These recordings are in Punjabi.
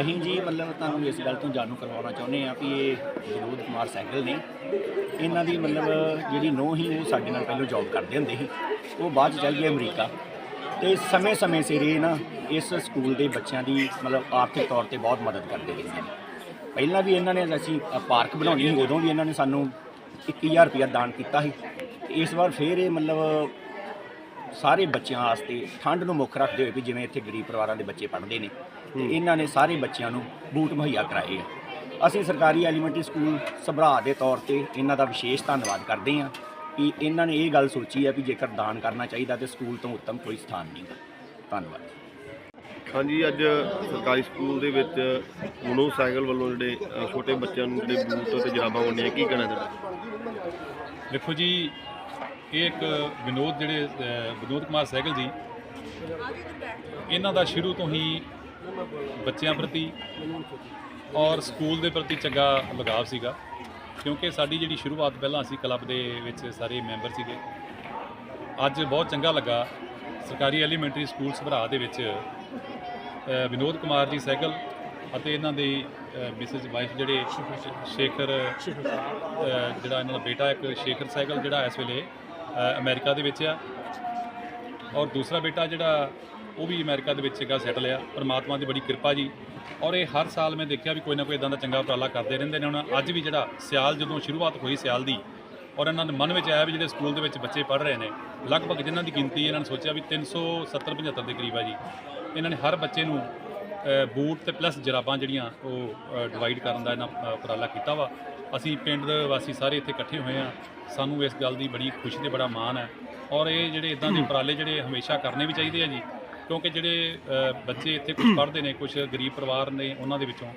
ਅਸੀਂ ਜੀ ਮਤਲਬ ਤੁਹਾਨੂੰ ਇਸ ਗੱਲ ਤੋਂ ਜਾਣੂ ਕਰਵਾਉਣਾ ਚਾਹੁੰਦੇ ਆ ਵੀ ਇਹ ਵਿਨੋਦ ਕੁਮਾਰ ਸਹਿਗਲ ਨੇ। ਇਹਨਾਂ ਦੀ ਮਤਲਬ ਜਿਹੜੀ ਨੋਹ ਹੀ ਉਹ ਸਾਡੇ ਨਾਲ ਪਹਿਲਾਂ ਜੌਬ ਕਰਦੇ ਹੁੰਦੇ ਸੀ। ਉਹ ਬਾਅਦ ਚ ਚੱਲ ਗਏ ਅਮਰੀਕਾ। ਤੇ ਸਮੇਂ-ਸਮੇਂ ਸਿਰ ਇਹ ਨਾ ਇਸ ਸਕੂਲ ਦੇ ਬੱਚਿਆਂ ਦੀ ਮਤਲਬ ਆਰਥਿਕ ਤੌਰ ਤੇ ਬਹੁਤ ਮਦਦ ਕਰਦੇ ਰਹਿੰਦੇ ਨੇ। ਪਹਿਲਾਂ ਵੀ ਇਹਨਾਂ ਨੇ ਅਸੀਂ ਪਾਰਕ ਬਣਾਉਣੀ ਸੀ, ਉਦੋਂ ਵੀ ਇਹਨਾਂ ਨੇ ਸਾਨੂੰ 21000 ਰੁਪਇਆ ਦਾਨ ਕੀਤਾ ਸੀ। ਤੇ ਇਸ ਵਾਰ ਫੇਰ ਇਹ ਮਤਲਬ ਸਾਰੇ ਬੱਚਿਆਂ ਵਾਸਤੇ ਠੰਡ ਨੂੰ ਮੁੱਖ ਰੱਖਦੇ ਹੋਏ ਵੀ ਜਿਵੇਂ ਇੱਥੇ ਗਰੀਬ ਪਰਿਵਾਰਾਂ ਦੇ ਬੱਚੇ ਪੜ੍ਹਦੇ ਨੇ ਤੇ ਇਹਨਾਂ ਨੇ ਸਾਰੇ ਬੱਚਿਆਂ ਨੂੰ ਬੂਟ ਮੁਹੱਈਆ ਕਰਾਏ ਆ। ਅਸੀਂ ਸਰਕਾਰੀ ਐਲੀਮੈਂਟਰੀ ਸਕੂਲ ਸਭਰਾ ਦੇ ਤੌਰ ਤੇ ਇਹਨਾਂ ਦਾ ਵਿਸ਼ੇਸ਼ ਧੰਨਵਾਦ ਕਰਦੇ ਹਾਂ ਕਿ ਇਹਨਾਂ ਨੇ ਇਹ ਗੱਲ ਸੋਚੀ ਹੈ ਵੀ ਜੇਕਰ ਦਾਨ ਕਰਨਾ ਚਾਹੀਦਾ ਤੇ ਸਕੂਲ ਤੋਂ ਉੱਤਮ ਕੋਈ ਸਥਾਨ ਨਹੀਂ ਧੰਨਵਾਦ। ਹਾਂਜੀ ਅੱਜ ਸਰਕਾਰੀ ਸਕੂਲ ਦੇ ਵਿੱਚ ਮਨੋ ਸਾਈਕਲ ਵੱਲੋਂ ਜਿਹੜੇ ਛੋਟੇ ਬੱਚਿਆਂ ਨੂੰ ਜਿਹੜੇ ਬੂਟ ਤੇ ਜਰਾਬਾਂ ਵੰਡੀਆਂ ਕੀ ਕਹਿਣਾ ਚਾਹੁੰਦੇ ਦੇਖੋ ਜੀ ਇਹ ਇੱਕ ਵਿਨੋਦ ਜਿਹੜੇ ਵਿਨੋਦ ਕੁਮਾਰ ਸਹਿਗਲ ਜੀ, ਇਹਨਾਂ ਦਾ ਸ਼ੁਰੂ ਤੋਂ ਹੀ ਬੱਚਿਆਂ ਪ੍ਰਤੀ ਔਰ ਸਕੂਲ ਦੇ ਪ੍ਰਤੀ ਚੰਗਾ ਲਗਾਵ ਸੀਗਾ, ਕਿਉਂਕਿ ਸਾਡੀ ਜਿਹੜੀ ਸ਼ੁਰੂਆਤ ਪਹਿਲਾਂ ਅਸੀਂ ਕਲੱਬ ਦੇ ਵਿੱਚ ਸਾਰੇ ਮੈਂਬਰ ਸੀਗੇ। ਅੱਜ ਬਹੁਤ ਚੰਗਾ ਲੱਗਾ ਸਰਕਾਰੀ ਐਲੀਮੈਂਟਰੀ ਸਕੂਲ ਸਭਰਾ ਦੇ ਵਿੱਚ ਵਿਨੋਦ ਕੁਮਾਰ ਜੀ ਸਹਿਗਲ ਅਤੇ ਇਹਨਾਂ ਦੇ ਮਿਸਿਸ ਵਾਈਫ ਜਿਹੜੇ ਸ਼ੇਖਰ ਜਿਹੜਾ ਇਹਨਾਂ ਦਾ ਬੇਟਾ ਇੱਕ ਸ਼ੇਖਰ ਸਹਿਗਲ ਜਿਹੜਾ ਇਸ ਵੇਲੇ ਅਮਰੀਕਾ ਦੇ ਵਿੱਚ ਆ। ਔਰ ਦੂਸਰਾ ਬੇਟਾ ਜਿਹੜਾ, ਉਹ ਵੀ ਅਮਰੀਕਾ ਦੇ ਵਿੱਚ ਹੈਗਾ ਸੈਟਲ ਆ ਪਰਮਾਤਮਾ ਦੀ ਬੜੀ ਕਿਰਪਾ ਜੀ। ਔਰ ਇਹ ਹਰ ਸਾਲ ਮੈਂ ਦੇਖਿਆ ਵੀ ਕੋਈ ਨਾ ਕੋਈ ਇਦਾਂ ਦਾ ਚੰਗਾ ਉਪਰਾਲਾ ਕਰਦੇ ਰਹਿੰਦੇ ਨੇ। ਹੁਣ ਅੱਜ ਵੀ ਜਿਹੜਾ ਸਿਆਲ ਜਦੋਂ ਸ਼ੁਰੂਆਤ ਹੋਈ ਸਿਆਲ ਦੀ, ਔਰ ਇਹਨਾਂ ਦੇ ਮਨ ਵਿੱਚ ਆਇਆ ਵੀ ਜਿਹੜੇ ਸਕੂਲ ਦੇ ਵਿੱਚ ਬੱਚੇ ਪੜ੍ਹ ਰਹੇ ਨੇ, ਲਗਭਗ ਜਿਨ੍ਹਾਂ ਦੀ ਗਿਣਤੀ ਇਹਨਾਂ ਨੇ ਸੋਚਿਆ ਵੀ 370 75 ਦੇ ਕਰੀਬ ਆ ਜੀ। ਇਹਨਾਂ ਨੇ ਹਰ ਬੱਚੇ ਨੂੰ ਬੂਟ ਤੇ ਪਲੱਸ ਜਰਾਬਾਂ ਜਿਹੜੀਆਂ ਉਹ ਡਿਵਾਈਡ ਕਰਨ ਦਾ ਇਹਨਾਂ ਉਪਰਾਲਾ ਕੀਤਾ ਵਾ। ਅਸੀਂ ਪਿੰਡ ਦੇ ਵਾਸੀ ਸਾਰੇ ਇੱਥੇ ਇਕੱਠੇ ਹੋਏ ਆ ਸਾਨੂੰ ਇਸ ਗੱਲ ਦੀ ਬੜੀ ਖੁਸ਼ੀ ਤੇ ਬੜਾ ਮਾਣ ਹੈ। ਔਰ ਇਹ ਜਿਹੜੇ ਇਦਾਂ ਦੇ ਉਪਰਾਲੇ ਜਿਹੜੇ ਹਮੇਸ਼ਾ ਕਰਨੇ ਵੀ ਚਾਹੀਦੇ ਆ ਜੀ, ਕਿਉਂਕਿ ਜਿਹੜੇ ਬੱਚੇ ਇੱਥੇ ਕੁਝ ਪੜ੍ਹਦੇ ਨੇ ਕੁਝ ਗਰੀਬ ਪਰਿਵਾਰ ਨੇ ਉਹਨਾਂ ਦੇ ਵਿੱਚੋਂ,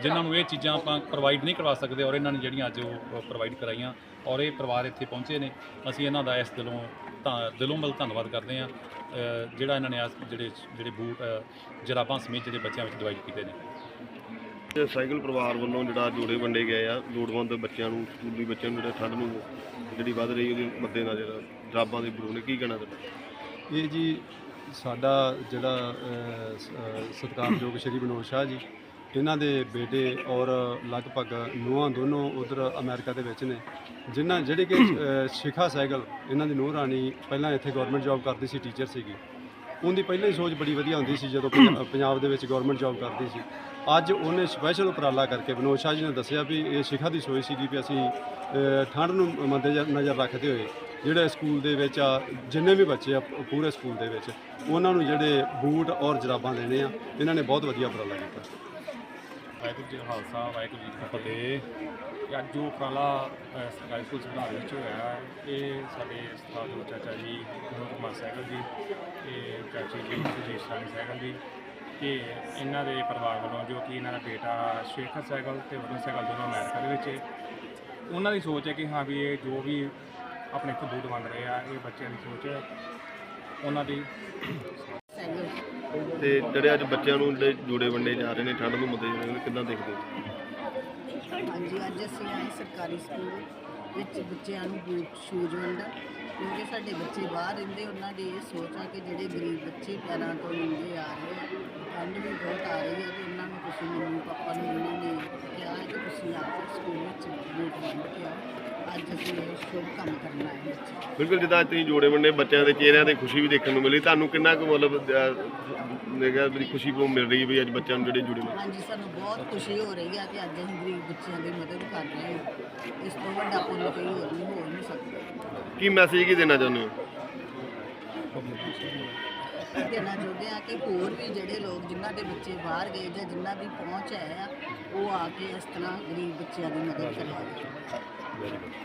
ਜਿਨ੍ਹਾਂ ਨੂੰ ਇਹ ਚੀਜ਼ਾਂ ਆਪਾਂ ਪ੍ਰੋਵਾਈਡ ਨਹੀਂ ਕਰਵਾ ਸਕਦੇ ਔਰ ਇਹਨਾਂ ਨੇ ਜਿਹੜੀਆਂ ਅੱਜ ਉਹ ਪ੍ਰੋਵਾਈਡ ਕਰਾਈਆਂ, ਔਰ ਇਹ ਪਰਿਵਾਰ ਇੱਥੇ ਪਹੁੰਚੇ ਨੇ। ਅਸੀਂ ਇਹਨਾਂ ਦਾ ਇਸ ਦਿਲੋਂ ਤਾਂ ਦਿਲੋਂ ਮਲ ਧੰਨਵਾਦ ਕਰਦੇ ਹਾਂ। ਜਿਹੜਾ ਇਹਨਾਂ ਨੇ ਆਹ ਜਿਹੜੇ ਜਿਹੜੇ ਬੂਟ ਜਰਾਬਾਂ ਸਮੇਤ ਜਿਹੜੇ ਬੱਚਿਆਂ ਵਿੱਚ ਡਿਵਾਈਡ ਕੀਤੇ ਨੇ। ਇਹ ਸਾਈਕਲ ਪਰਿਵਾਰ ਵੱਲੋਂ ਜਿਹੜਾ ਜੋੜੇ ਵੰਡੇ ਗਏ ਆ, ਲੋੜਵੰਦ ਬੱਚਿਆਂ ਨੂੰ, ਸਕੂਲੀ ਬੱਚਿਆਂ ਨੂੰ ਜਿਹੜਾ ਠੰਡ ਨੂੰ ਜਿਹੜੀ ਵੱਧ ਰਹੀ ਉਹਦੇ ਮੱਦੇ ਨਜ਼ਰ ਜਰਾਬਾਂ ਦੇ ਬੂਟ ਨੇ, ਕੀ ਕਹਿਣਾ ਚਾਹੁੰਦੇ ਇਹ ਜੀ ਸਾਡਾ ਜਿਹੜਾ ਸਤਿਕਾਰਯੋਗ ਸ਼੍ਰੀ ਵਿਨੋਦ ਸ਼ਾਹ ਜੀ, ਇਹਨਾਂ ਦੇ ਬੇਟੇ ਔਰ ਲਗਭਗ ਨੂੰਹਾਂ ਦੋਨੋਂ ਉਧਰ ਅਮਰੀਕਾ ਦੇ ਵਿੱਚ ਨੇ, ਜਿਨ੍ਹਾਂ ਜਿਹੜੇ ਕਿ ਸ਼ਿਖਾ ਸਾਈਕਲ, ਇਹਨਾਂ ਦੀ ਨੂੰਹ ਰਾਣੀ ਪਹਿਲਾਂ ਇੱਥੇ ਗਵਰਨਮੈਂਟ ਜੌਬ ਕਰਦੀ ਸੀ ਟੀਚਰ ਸੀਗੀ। ਉਹਦੀ ਪਹਿਲਾਂ ਹੀ ਸੋਚ ਬੜੀ ਵਧੀਆ ਹੁੰਦੀ ਸੀ ਜਦੋਂ ਪੰਜ- ਪੰਜਾਬ ਦੇ ਵਿੱਚ ਗਵਰਨਮੈਂਟ ਜੌਬ ਕਰਦੀ ਸੀ। ਅੱਜ ਉਹਨੇ ਸਪੈਸ਼ਲ ਉਪਰਾਲਾ ਕਰਕੇ ਵਿਨੋਦ ਸ਼ਾਹ ਜੀ ਨੇ ਦੱਸਿਆ ਵੀ ਇਹ ਸ਼ਿਖਾ ਦੀ ਸੋਚ ਸੀਗੀ ਵੀ ਅਸੀਂ ਅ, ਠੰਡ ਨੂੰ ਮੱਦੇ ਨਜ਼ਰ ਰੱਖਦੇ ਹੋਏ ਜਿਹੜੇ ਸਕੂਲ ਦੇ ਵਿੱਚ ਆ ਜਿੰਨੇ ਵੀ ਬੱਚੇ ਆ ਪ- ਪੂਰੇ ਸਕੂਲ ਦੇ ਵਿੱਚ ਉਹਨਾਂ ਨੂੰ ਜਿਹੜੇ ਬੂਟ ਔਰ ਜਰਾਬਾਂ ਦੇਣੇ ਆ ਇਹਨਾਂ ਨੇ ਬਹੁਤ ਵਧੀਆ ਉਪਰਾਲਾ ਕੀਤਾ। ਵਾਹਿਗੁਰੂ ਜੀ ਕਾ ਖਾਲਸਾ ਵਾਹਿਗੁਰੂ ਜੀ ਕੀ ਫਤਿਹ ਕਿ ਅੱਜ ਜੋ ਉਪਰਾਲਾ ਅ, ਸਰਕਾਰੀ ਸਕੂਲ ਸੁਧਾਰ ਵਿੱਚ ਹੋਇਆ ਹੈ, ਇਹ ਸਾਡੇ ਸਤਿਕਾਰਯੋਗ ਚਾਚਾ ਜੀ ਵਿਨੋਦ ਕੁਮਾਰ ਸਹਿਗਲ ਜੀ ਤੇ ਚਾਚੀ ਜੀ ਸੁਜੀਤ ਰਾਣੀ ਸਾਈਕਲ ਜੀ ਕਿ ਇਹਨਾਂ ਦੇ ਪਰਿਵਾਰ ਵੱਲੋਂ ਜੋ ਕਿ ਇਹਨਾਂ ਦਾ ਬੇਟਾ ਸ਼ੇਖਰ ਸਾਈਕਲ ਤੇ ਵਰੁਣ ਸਹਿਗਲ ਦੋਨੋਂ ਅਮਰੀਕਾ ਦੇ ਵਿੱਚ ਹੈ। ਉਹਨਾਂ ਦੀ ਸੋਚ ਹੈ ਕਿ ਹਾਂ ਵੀ ਇਹ ਜੋ ਵੀ ਆਪਣੇ ਇੱਥੇ ਬੂਟ ਵੰਡ ਰਹੇ ਆ ਇਹ ਬੱਚਿਆਂ ਦੀ ਸੋਚ ਹੈ ਉਹਨਾਂ ਦੀ ਤੇ ਜਿਹੜੇ ਅੱਜ ਬੱਚਿਆਂ ਨੂੰ ਜਿਹੜੇ ਜੋੜੇ ਵੰਡੇ ਜਾ ਰਹੇ ਨੇ, ਠੰਡ ਨੂੰ ਮੱਦੇ ਨਜ਼ਰ ਕਿੱਦਾਂ ਦੇਖਦੇ ਹੋ? ਹਾਂਜੀ, ਅੱਜ ਅਸੀਂ ਆਏ ਸਰਕਾਰੀ ਸਕੂਲ ਵਿੱਚ ਬੱਚਿਆਂ ਨੂੰ ਬੂਟ, ਸ਼ੂਜ਼ ਵੰਡਣ। ਕਿਉਂਕਿ ਸਾਡੇ ਬੱਚੇ ਬਾਹਰ ਰਹਿੰਦੇ ਉਹਨਾਂ ਦੀ ਇਹ ਸੋਚ ਆ ਕਿ ਜਿਹੜੇ ਗਰੀਬ ਬੱਚੇ ਪੈਰਾਂ ਤੋਂ ਨੰਗੇ ਆ ਰਹੇ ਆ ਠੰਡ ਵੀ ਬਹੁਤ ਆ ਰਹੀ ਹੈ ਤੇ ਉਹਨਾਂ ਨੂੰ ਤੁਸੀਂ ਮੰਮੀ ਪਾਪਾ ਨੂੰ ਉਹਨਾਂ ਨੇ ਕਿਹਾ ਹੈ ਕਿ ਤੁਸੀਂ ਆ ਕੇ ਸਕੂਲ ਵਿੱਚ ਬੂਟ ਵੰਡ ਕੇ ਆਓ ਅੱਜ ਅਸੀਂ ਇਹ ਸ਼ੁਭ ਕੰਮ ਕਰਨਾ ਹੈ ਬੱਚੇ। ਬਿਲਕੁਲ ਜਿੱਦਾਂ ਅੱਜ ਤੁਸੀਂ ਜੋੜੇ ਵੰਡੇ ਬੱਚਿਆਂ ਦੇ ਚਿਹਰਿਆਂ ਤੇ ਖੁਸ਼ੀ ਵੀ ਦੇਖਣ ਨੂੰ ਮਿਲੀ ਤੁਹਾਨੂੰ ਕਿੰਨਾ ਕੁ ਮਤਲਬ ਮੇਗਾ ਬੜੀ ਖੁਸ਼ੀ ਵੀ ਮਿਲ ਰਹੀ ਹੈ ਵੀ ਅੱਜ ਬੱਚਿਆਂ ਨੂੰ ਜਿਹੜੇ ਜੁੜੇ ਵੰਡੇ ਹਾਂਜੀ ਸਾਨੂੰ ਬਹੁਤ ਖੁਸ਼ੀ ਹੋ ਰਹੀ ਹੈ ਕਿ ਅੱਜ ਅਸੀਂ ਗਰੀਬ ਬੱਚਿਆਂ ਦੀ ਮਦਦ ਕਰ ਰਹੇ ਹਾਂ। ਇਸ ਤੋਂ ਵੱਡਾ ਪੁੰਨ ਕੋਈ ਹੋਰ ਨਹੀਂ ਹੋ ਨਹੀਂ ਸਕਦਾ। ਕੀ ਮੈਸੇਜ ਕੀ ਦੇਣਾ ਚਾਹੁੰਦੇ ਹੋ? ਕਹਿਣਾ ਚਾਹੁੰਦੇ ਆ ਕਿ ਹੋਰ ਵੀ ਜਿਹੜੇ ਲੋਕ ਜਿਨ੍ਹਾਂ ਦੇ ਬੱਚੇ ਬਾਹਰ ਗਏ ਜਾਂ ਜਿਨ੍ਹਾਂ ਦੀ ਪਹੁੰਚ ਹੈ ਆ ਉਹ ਆ ਕੇ ਇਸ ਤਰ੍ਹਾਂ ਗਰੀਬ ਬੱਚਿਆਂ ਦੀ ਮਦਦ ਕਰੇ